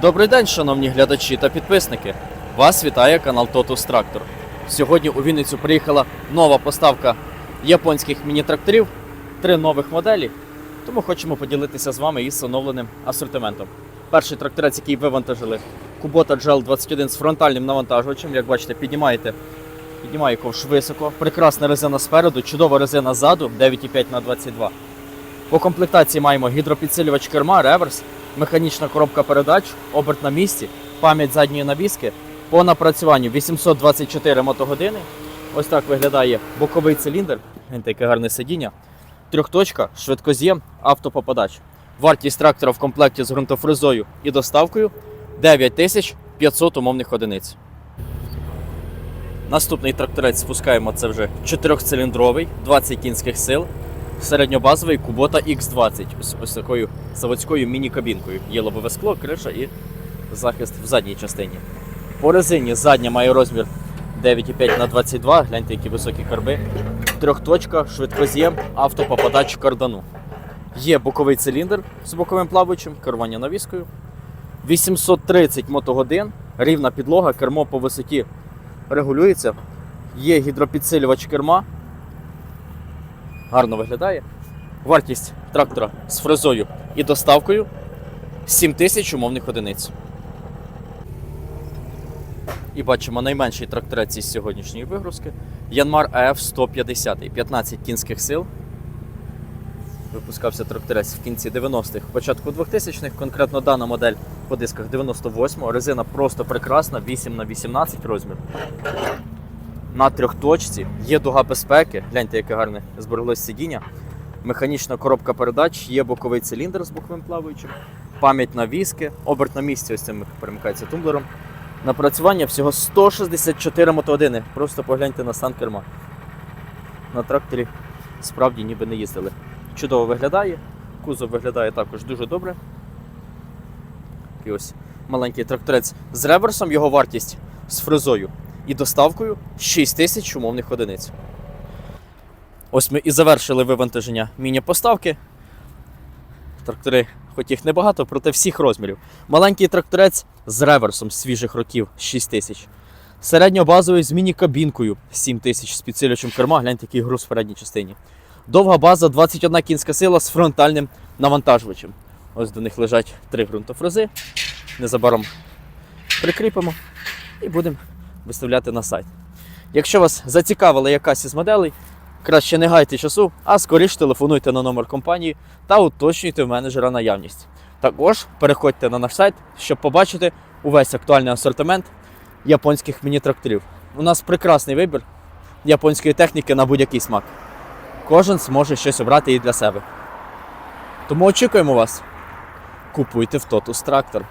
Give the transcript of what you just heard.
Добрий день, шановні глядачі та підписники. Вас вітає канал Totus Tractor. Сьогодні у Вінницю приїхала нова поставка японських міні-тракторів, три нових моделі. Тому хочемо поділитися з вами із встановленим асортиментом. Перший тракторець, який вивантажили, Kubota GL 21 з фронтальним навантажувачем. Як бачите, піднімаєте, піднімає ковш високо. Прекрасна резина спереду, чудова резина ззаду 9,5 на 22. По комплектації маємо гідропідсилювач керма, реверс, механічна коробка передач, оберт на місці, пам'ять задньої навіски. По напрацюванню 824 мотогодини. Ось так виглядає боковий циліндр. Яке гарне сидіння. Трьохточка, швидкоз'єм, автопопадач. Вартість трактора в комплекті з ґрунтофрезою і доставкою 9500 умовних одиниць. Наступний тракторець спускаємо це вже чотирьохциліндровий, 20 кінських сил. Середньобазовий Kubota X20 з ось такою заводською міні-кабінкою. Є лобове скло, криша і захист в задній частині. По резині задня має розмір 9,5 на 22 гляньте, які високі карби. Трьохточка, швидкоз'єм, автопопадач кардану. Є боковий циліндр з боковим плаваючим, керування навіскою. 830 мотогодин, рівна підлога, кермо по висоті регулюється. Є гідропідсилювач керма. Гарно виглядає. Вартість трактора з фрезою і доставкою 7 тисяч умовних одиниць. І бачимо найменший тракторець із сьогоднішньої вигрузки. Янмар АФ 150, 15 кінських сил. Випускався тракторець в кінці 90-х, початку 2000-х. Конкретно дана модель по дисках 98-го. Резина просто прекрасна, 8 на 18 розмір. На трьохточці є дуга безпеки. Гляньте, яке гарне збереглось сидіння. Механічна коробка передач, є боковий циліндр з боковим плаваючим, пам'ять на віски, оберт на місці, ось цим перемикається тумблером. Напрацювання всього 164 мотогодини. Просто погляньте на стан керма. На тракторі справді ніби не їздили. Чудово виглядає, кузов виглядає також дуже добре. Такий ось маленький тракторець з реверсом, його вартість з фрезою і доставкою 6 тисяч умовних одиниць. Ось ми і завершили вивантаження міні-поставки. Трактори, хоч їх небагато, проте всіх розмірів. Маленький тракторець з реверсом свіжих років 6 тисяч. Середньобазовий з міні-кабінкою 7 тисяч з підсилювачем керма, гляньте, який груз в передній частині. Довга база 21 кінська сила з фронтальним навантажувачем. Ось до них лежать три ґрунтофрези. Незабаром прикріпимо і будемо виставляти на сайт. Якщо вас зацікавила якась із моделей, краще не гайте часу, а скоріш телефонуйте на номер компанії та уточнюйте в менеджера наявність. Також переходьте на наш сайт, щоб побачити увесь актуальний асортимент японських міні-тракторів. У нас прекрасний вибір японської техніки на будь-який смак. Кожен зможе щось обрати і для себе. Тому очікуємо вас. Купуйте в Totus Tractor.